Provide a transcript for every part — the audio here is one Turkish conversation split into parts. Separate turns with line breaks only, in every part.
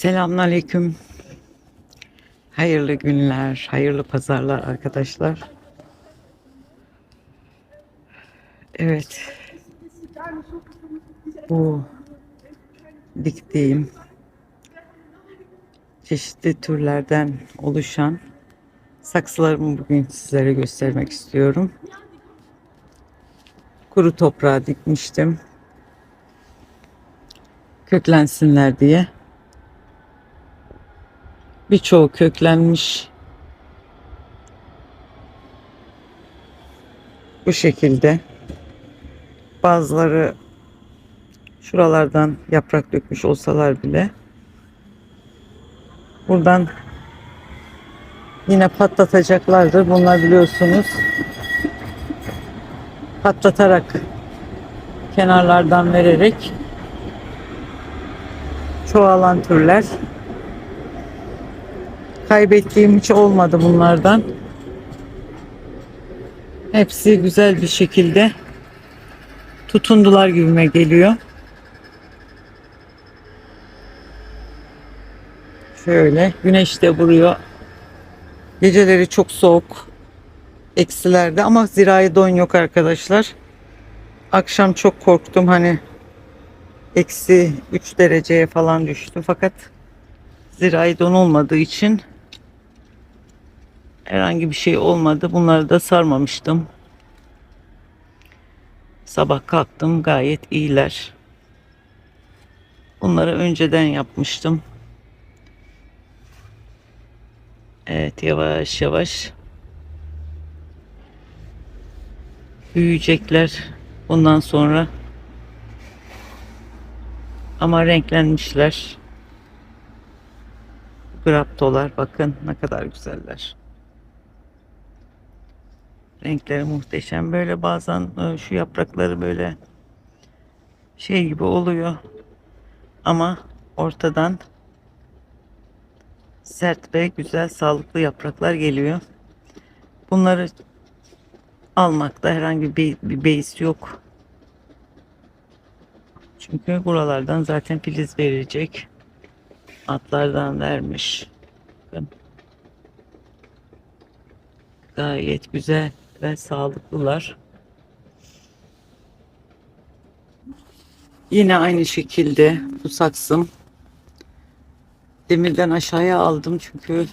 Selamünaleyküm. Hayırlı günler, hayırlı pazarlar arkadaşlar. Evet. Bu diktiğim çeşitli türlerden oluşan saksılarımı bugün sizlere göstermek istiyorum. Kuru toprağa dikmiştim. Köklensinler diye. Birçoğu köklenmiş. Bu şekilde. Bazıları şuralardan yaprak dökmüş olsalar bile buradan yine patlatacaklardır. Bunlar biliyorsunuz patlatarak kenarlardan vererek çoğalan türler. Kaybettiğim hiç olmadı bunlardan. Hepsi güzel bir şekilde tutundular gibime geliyor. Şöyle güneş de vuruyor. Geceleri çok soğuk. Eksilerde ama zirai don yok arkadaşlar. Akşam çok korktum hani eksi 3 dereceye falan düştü fakat zirai don olmadığı için herhangi bir şey olmadı. Bunları da sarmamıştım. Sabah kalktım gayet iyiler. Bunları önceden yapmıştım. Evet yavaş yavaş büyüyecekler bundan sonra. Ama renklenmişler. Graptolar bakın ne kadar güzeller. Renkleri muhteşem. Böyle bazen e, şu yaprakları böyle şey gibi oluyor. Ama ortadan sert ve güzel sağlıklı yapraklar geliyor. Bunları almakta herhangi bir, bir beis yok. Çünkü buralardan zaten filiz verecek. Atlardan vermiş. Gayet güzel ve sağlıklılar. Yine aynı şekilde bu saksım demirden aşağıya aldım çünkü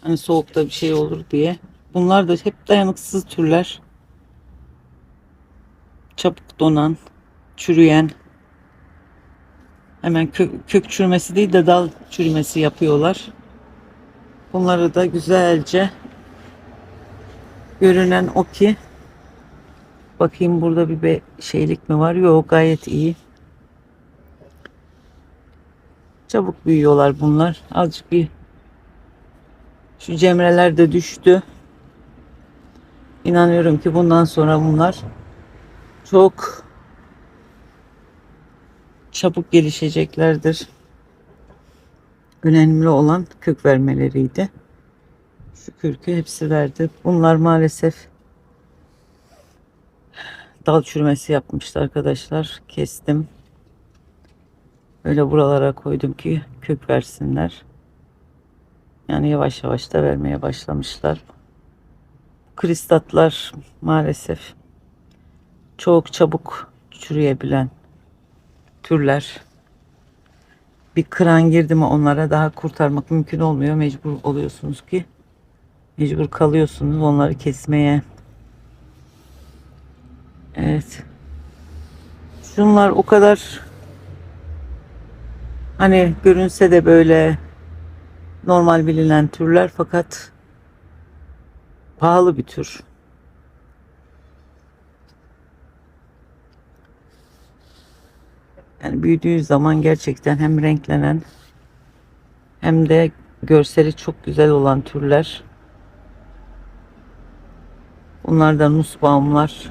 hani soğukta bir şey olur diye. Bunlar da hep dayanıksız türler. Çabuk donan, çürüyen. Hemen kök, kök çürümesi değil de dal çürümesi yapıyorlar. Bunları da güzelce görünen o ki bakayım burada bir şeylik mi var? Yok gayet iyi. Çabuk büyüyorlar bunlar. Azıcık bir şu cemreler de düştü. İnanıyorum ki bundan sonra bunlar çok çabuk gelişeceklerdir. Önemli olan kök vermeleriydi. Şu kürkü hepsi verdi. Bunlar maalesef dal çürümesi yapmıştı arkadaşlar. Kestim. Öyle buralara koydum ki kök versinler. Yani yavaş yavaş da vermeye başlamışlar. Kristatlar maalesef çok çabuk çürüyebilen türler. Bir kıran girdi mi onlara daha kurtarmak mümkün olmuyor. Mecbur oluyorsunuz ki mecbur kalıyorsunuz onları kesmeye. Evet. Şunlar o kadar hani görünse de böyle normal bilinen türler fakat pahalı bir tür. Yani büyüdüğü zaman gerçekten hem renklenen hem de görseli çok güzel olan türler. Bunlar da nusbaumlar.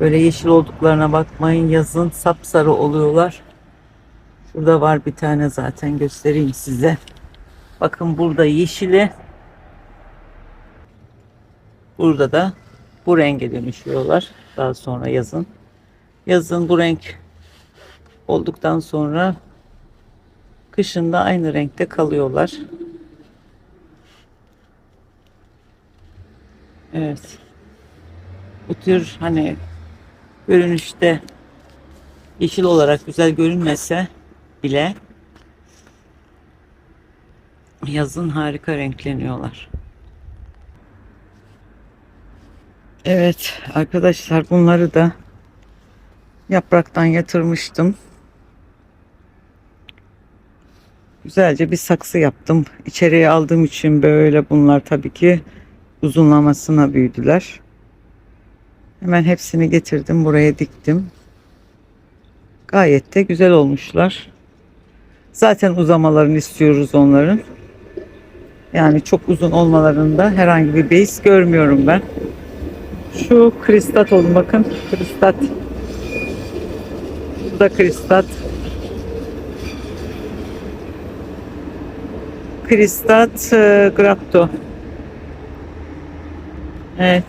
Böyle yeşil olduklarına bakmayın. Yazın sapsarı oluyorlar. Şurada var bir tane zaten göstereyim size. Bakın burada yeşili. Burada da bu renge dönüşüyorlar. Daha sonra yazın. Yazın bu renk olduktan sonra Kışın da aynı renkte kalıyorlar. Evet. Bu tür hani görünüşte yeşil olarak güzel görünmese bile yazın harika renkleniyorlar. Evet arkadaşlar bunları da yapraktan yatırmıştım. Güzelce bir saksı yaptım. İçeriye aldığım için böyle bunlar tabii ki uzunlamasına büyüdüler. Hemen hepsini getirdim buraya diktim. Gayet de güzel olmuşlar. Zaten uzamalarını istiyoruz onların. Yani çok uzun olmalarında herhangi bir beis görmüyorum ben. Şu kristat olun bakın. Kristat. Bu da kristat. Kristat e, grapto. Evet.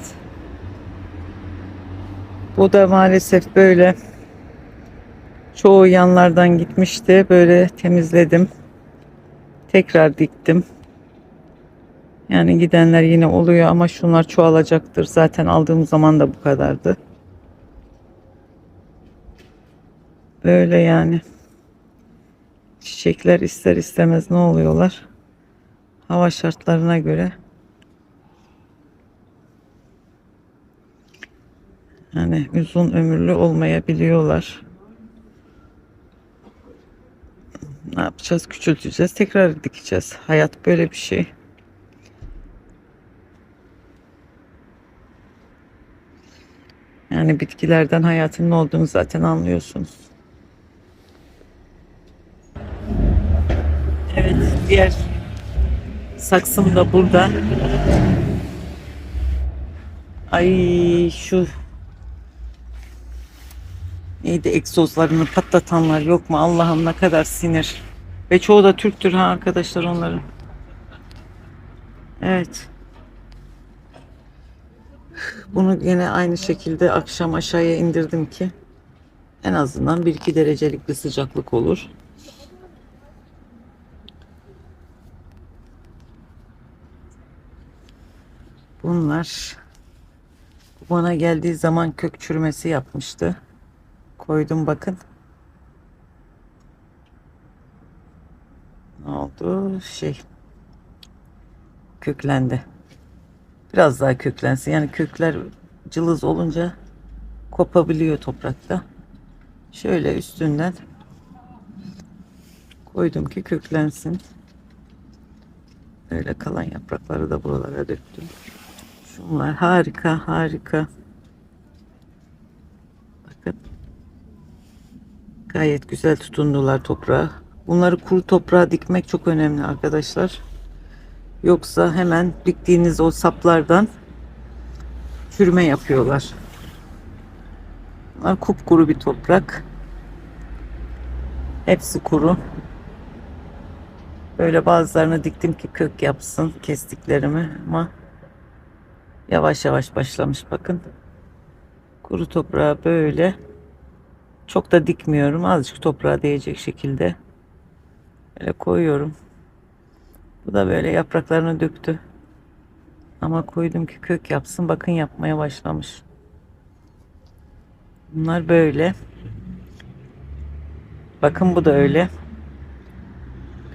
Bu da maalesef böyle çoğu yanlardan gitmişti. Böyle temizledim. Tekrar diktim. Yani gidenler yine oluyor ama şunlar çoğalacaktır. Zaten aldığım zaman da bu kadardı. Böyle yani. Çiçekler ister istemez ne oluyorlar? Hava şartlarına göre yani uzun ömürlü olmayabiliyorlar. Ne yapacağız? Küçülteceğiz. Tekrar dikeceğiz. Hayat böyle bir şey. Yani bitkilerden hayatın ne olduğunu zaten anlıyorsunuz. Evet, diğer saksım da burada. Ay şu neydi egzozlarını patlatanlar yok mu? Allah'ım ne kadar sinir. Ve çoğu da Türktür ha arkadaşlar onların. Evet. Bunu yine aynı şekilde akşam aşağıya indirdim ki en azından 1-2 derecelik bir sıcaklık olur. Bunlar bana geldiği zaman kök çürümesi yapmıştı. Koydum bakın. Ne oldu? Şey köklendi. Biraz daha köklensin. Yani kökler cılız olunca kopabiliyor toprakta. Şöyle üstünden koydum ki köklensin. Böyle kalan yaprakları da buralara döktüm. Şunlar harika harika. Bakın. Gayet güzel tutundular toprağa. Bunları kuru toprağa dikmek çok önemli arkadaşlar. Yoksa hemen diktiğiniz o saplardan çürüme yapıyorlar. Bunlar kupkuru bir toprak. Hepsi kuru. Böyle bazılarını diktim ki kök yapsın kestiklerimi ama yavaş yavaş başlamış bakın. Kuru toprağa böyle çok da dikmiyorum. Azıcık toprağa değecek şekilde böyle koyuyorum. Bu da böyle yapraklarını döktü. Ama koydum ki kök yapsın. Bakın yapmaya başlamış. Bunlar böyle. Bakın bu da öyle.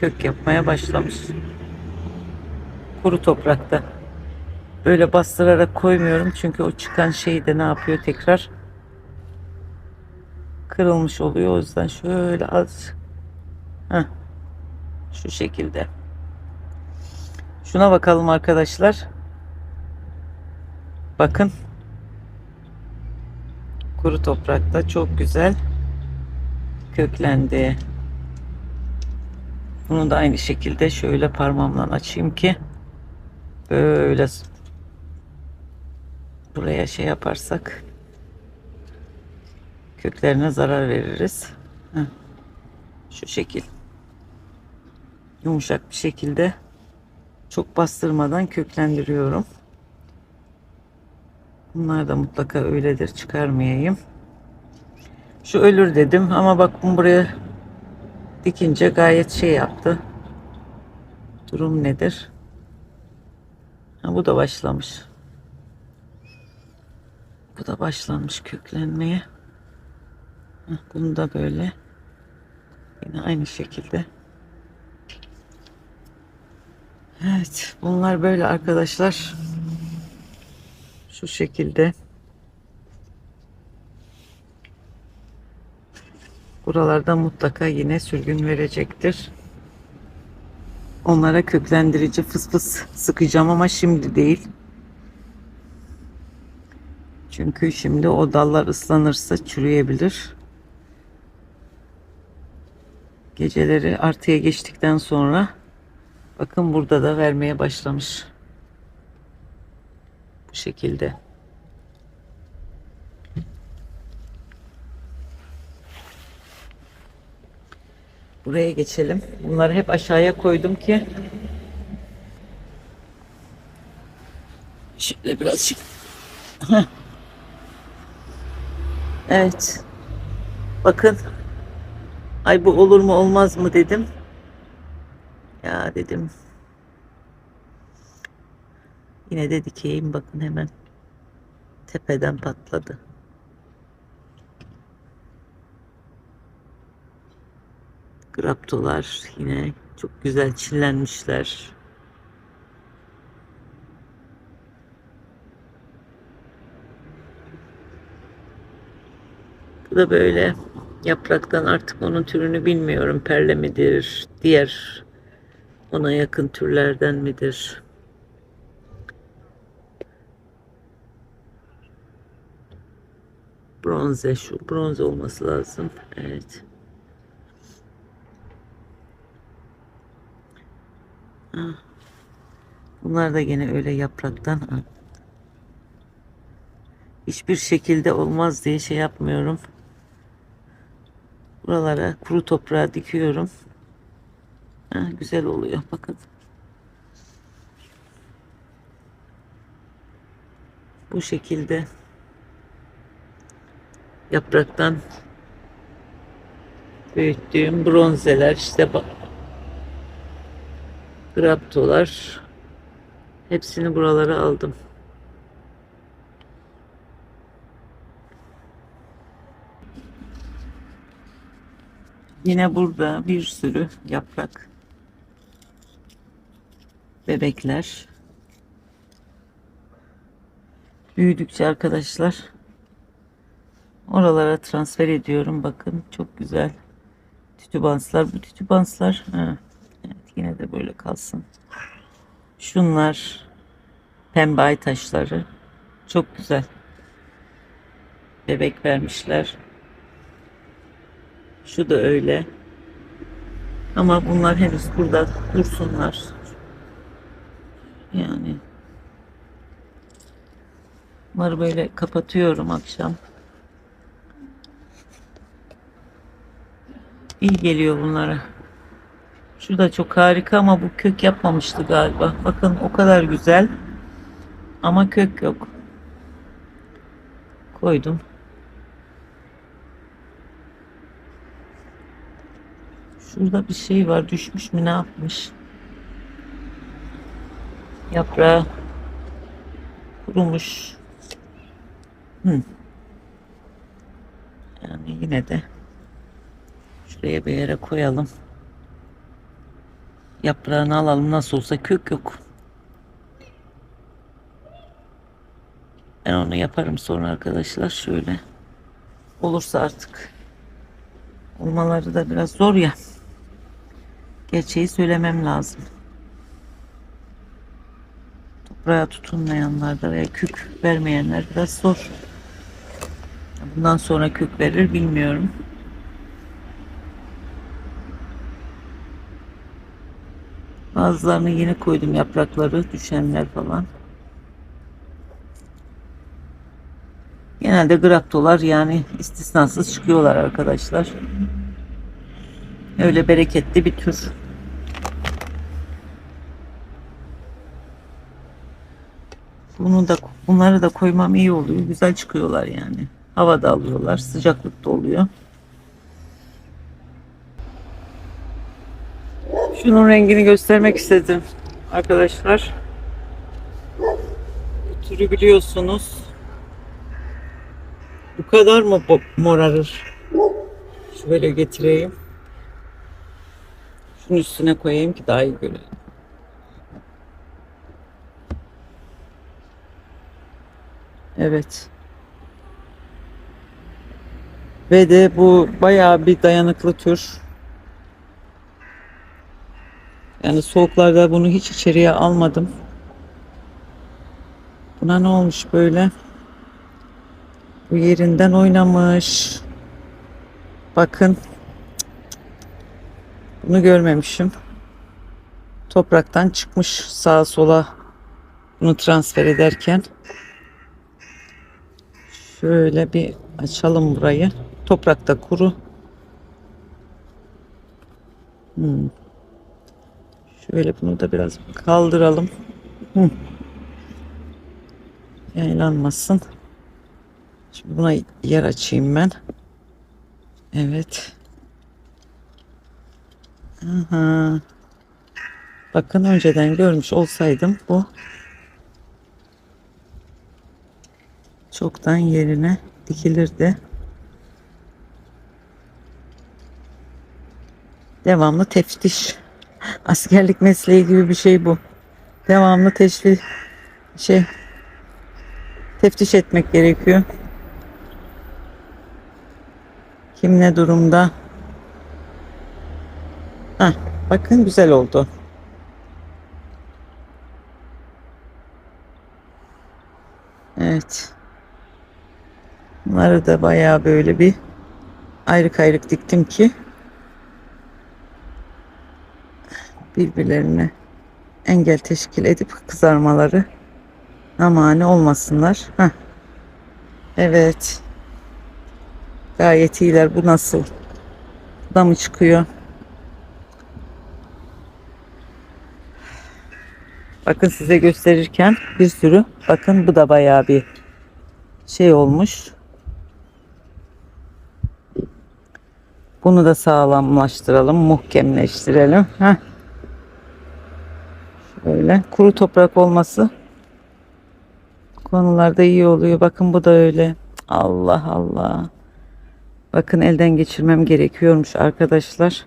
Kök yapmaya başlamış. Kuru toprakta. Böyle bastırarak koymuyorum. Çünkü o çıkan şey de ne yapıyor tekrar? Kırılmış oluyor. O yüzden şöyle az. Şu şekilde. Şuna bakalım arkadaşlar. Bakın. Kuru toprakta çok güzel köklendi. Bunu da aynı şekilde şöyle parmağımla açayım ki böyle buraya şey yaparsak köklerine zarar veririz. Şu şekil. Yumuşak bir şekilde çok bastırmadan köklendiriyorum. Bunlar da mutlaka öyledir. Çıkarmayayım. Şu ölür dedim ama bak bunu buraya dikince gayet şey yaptı. Durum nedir? Ha, bu da başlamış. Bu da başlamış köklenmeye. Bunu da böyle. Yine aynı şekilde. Evet, bunlar böyle arkadaşlar. Şu şekilde. Buralarda mutlaka yine sürgün verecektir. Onlara köklendirici fıs fıs sıkacağım ama şimdi değil. Çünkü şimdi o dallar ıslanırsa çürüyebilir. Geceleri artıya geçtikten sonra bakın burada da vermeye başlamış. Bu şekilde. Buraya geçelim. Bunları hep aşağıya koydum ki şöyle birazcık. Evet. Bakın. Ay bu olur mu olmaz mı dedim. Ya dedim. Yine de dikeyim bakın hemen. Tepeden patladı. Graptolar yine çok güzel çillenmişler. Bu da böyle yapraktan artık onun türünü bilmiyorum. Perle midir? Diğer ona yakın türlerden midir? Bronze şu bronze olması lazım. Evet. Ah. Bunlar da gene öyle yapraktan. Hiçbir şekilde olmaz diye şey yapmıyorum. Buralara kuru toprağa dikiyorum. Ha, güzel oluyor bakın. Bu şekilde yapraktan büyüttüğüm bronzeler işte bak graptolar hepsini buralara aldım. Yine burada bir sürü yaprak. Bebekler. Büyüdükçe arkadaşlar oralara transfer ediyorum. Bakın çok güzel tütübanslar. Bu tütübanslar evet, yine de böyle kalsın. Şunlar pembe ay taşları. Çok güzel. Bebek vermişler. Şu da öyle. Ama bunlar henüz burada dursunlar. Yani bunları böyle kapatıyorum akşam. İyi geliyor bunlara. Şu da çok harika ama bu kök yapmamıştı galiba. Bakın o kadar güzel. Ama kök yok. Koydum. Şurada bir şey var. Düşmüş mü ne yapmış? Yaprağı kurumuş. Hı. Yani yine de şuraya bir yere koyalım. Yaprağını alalım. Nasıl olsa kök yok. Ben onu yaparım sonra arkadaşlar. Şöyle olursa artık olmaları da biraz zor ya. Gerçeği söylemem lazım. Toprağa tutunmayanlarda veya kök vermeyenler biraz zor. Bundan sonra kök verir bilmiyorum. Bazılarını yeni koydum yaprakları düşenler falan. Genelde graptolar yani istisnasız çıkıyorlar arkadaşlar. Öyle bereketli bir tür. Bunu da bunları da koymam iyi oluyor. Güzel çıkıyorlar yani. Havada alıyorlar, sıcaklıkta oluyor. Şunun rengini göstermek istedim arkadaşlar. Bu türü biliyorsunuz. Bu kadar mı morarır? Şöyle getireyim. Şunun üstüne koyayım ki daha iyi görelim. Evet. Ve de bu bayağı bir dayanıklı tür. Yani soğuklarda bunu hiç içeriye almadım. Buna ne olmuş böyle? Bu yerinden oynamış. Bakın. Bunu görmemişim. Topraktan çıkmış sağa sola bunu transfer ederken. Şöyle bir açalım burayı. Toprakta kuru. Hmm. Şöyle bunu da biraz kaldıralım. Hı. Yaylanmasın. Şimdi buna yer açayım ben. Evet. Aha. Bakın önceden görmüş olsaydım bu çoktan yerine dikilirdi. Devamlı teftiş. Askerlik mesleği gibi bir şey bu. Devamlı teşvi şey teftiş etmek gerekiyor. Kim ne durumda? Heh, bakın güzel oldu. Evet. Bunları da bayağı böyle bir ayrık ayrık diktim ki birbirlerine engel teşkil edip kızarmaları amane olmasınlar. Heh. Evet. Gayet iyiler. Bu nasıl? Bu da mı çıkıyor? Bakın size gösterirken bir sürü. Bakın bu da bayağı bir şey olmuş. Bunu da sağlamlaştıralım, muhkemleştirelim. Heh. Şöyle kuru toprak olması konularda iyi oluyor. Bakın bu da öyle. Allah Allah. Bakın elden geçirmem gerekiyormuş arkadaşlar.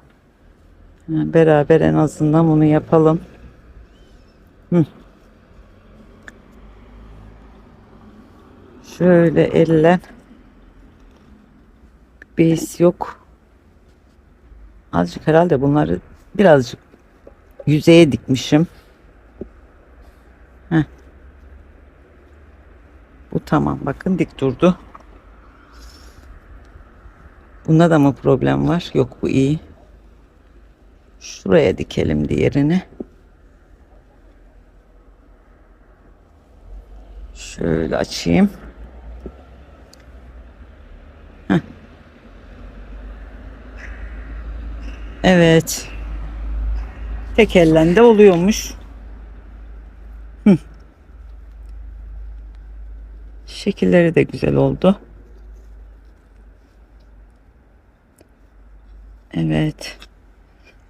Beraber en azından bunu yapalım. Hı. Şöyle elle bir his yok. Azıcık herhalde bunları birazcık yüzeye dikmişim. Heh. Bu tamam. Bakın dik durdu. Bunda da mı problem var? Yok bu iyi. Şuraya dikelim diğerini. Şöyle açayım. Evet. Tek ellen de oluyormuş. Hı. Şekilleri de güzel oldu. Evet.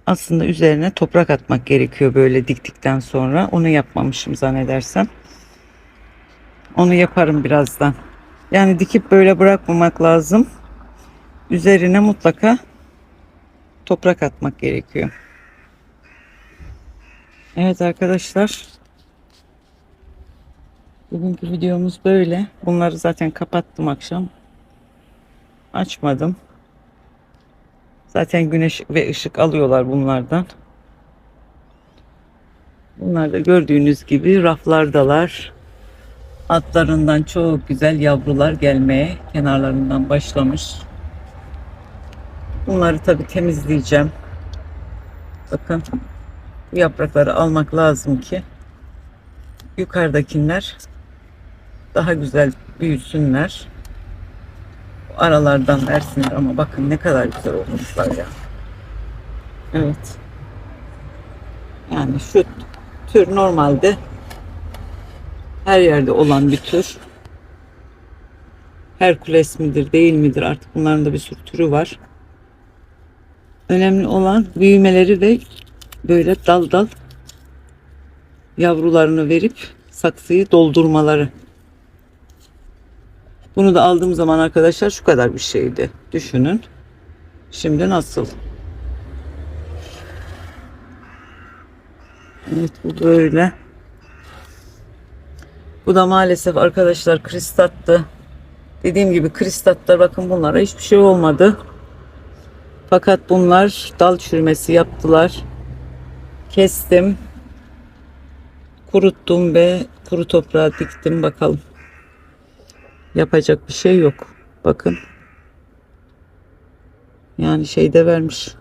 Aslında üzerine toprak atmak gerekiyor böyle diktikten sonra. Onu yapmamışım zannedersem. Onu yaparım birazdan. Yani dikip böyle bırakmamak lazım. Üzerine mutlaka toprak atmak gerekiyor. Evet arkadaşlar. Bugünkü videomuz böyle. Bunları zaten kapattım akşam. Açmadım. Zaten güneş ve ışık alıyorlar bunlardan. Bunlar da gördüğünüz gibi raflardalar. Altlarından çok güzel yavrular gelmeye kenarlarından başlamış. Bunları tabi temizleyeceğim. Bakın bu yaprakları almak lazım ki yukarıdakiler daha güzel büyüsünler. Aralardan versinler ama bakın ne kadar güzel olmuşlar ya. Evet. Yani şu tür normalde her yerde olan bir tür. Herkules midir değil midir artık bunların da bir sürü türü var. Önemli olan büyümeleri ve böyle dal dal yavrularını verip saksıyı doldurmaları. Bunu da aldığım zaman arkadaşlar şu kadar bir şeydi. Düşünün. Şimdi nasıl? Evet bu böyle. Bu da maalesef arkadaşlar kristattı. Dediğim gibi kristatlar bakın bunlara hiçbir şey olmadı. Fakat bunlar dal çürümesi yaptılar. Kestim. Kuruttum ve kuru toprağa diktim bakalım. Yapacak bir şey yok. Bakın. Yani şey de vermiş.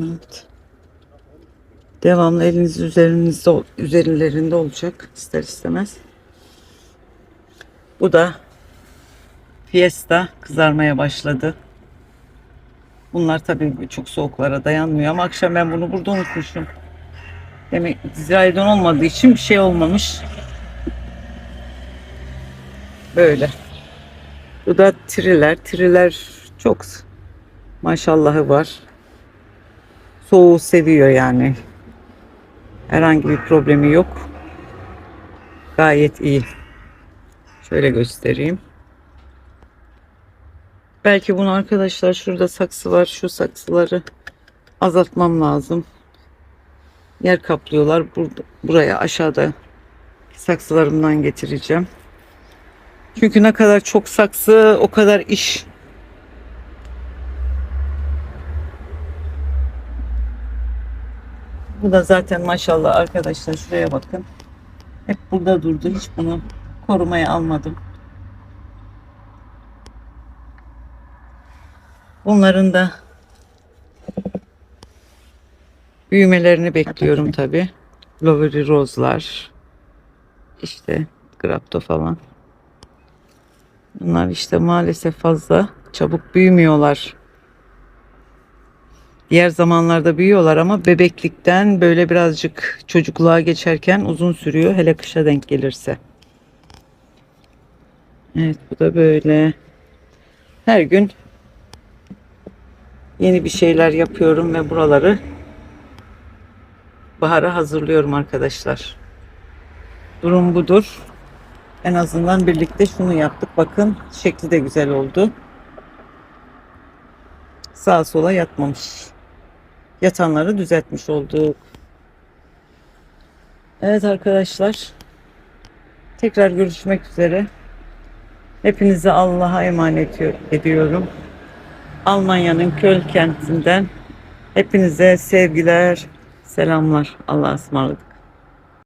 Evet. Devamlı eliniz üzerinizde üzerlerinde olacak ister istemez. Bu da Fiesta kızarmaya başladı. Bunlar tabii çok soğuklara dayanmıyor ama akşam ben bunu burada unutmuşum. Demek Ziraydon olmadığı için bir şey olmamış. Böyle. Bu da triler. Triler çok maşallahı var. Soğuğu seviyor yani. Herhangi bir problemi yok. Gayet iyi. Şöyle göstereyim. Belki bunu arkadaşlar şurada saksı var. Şu saksıları azaltmam lazım. Yer kaplıyorlar. Burada, buraya aşağıda saksılarımdan getireceğim. Çünkü ne kadar çok saksı o kadar iş. Bu da zaten maşallah arkadaşlar şuraya bakın. Hep burada durdu. Hiç bunu korumaya almadım. Bunların da büyümelerini bekliyorum tabi. Lowery rozlar. işte grapto falan. Bunlar işte maalesef fazla çabuk büyümüyorlar. Diğer zamanlarda büyüyorlar ama bebeklikten böyle birazcık çocukluğa geçerken uzun sürüyor. Hele kışa denk gelirse. Evet bu da böyle. Her gün yeni bir şeyler yapıyorum ve buraları bahara hazırlıyorum arkadaşlar. Durum budur. En azından birlikte şunu yaptık. Bakın şekli de güzel oldu. Sağa sola yatmamış. Yatanları düzeltmiş olduk. Evet arkadaşlar. Tekrar görüşmek üzere. Hepinizi Allah'a emanet ediyorum. Almanya'nın Köln kentinden hepinize sevgiler, selamlar. Allah'a ısmarladık.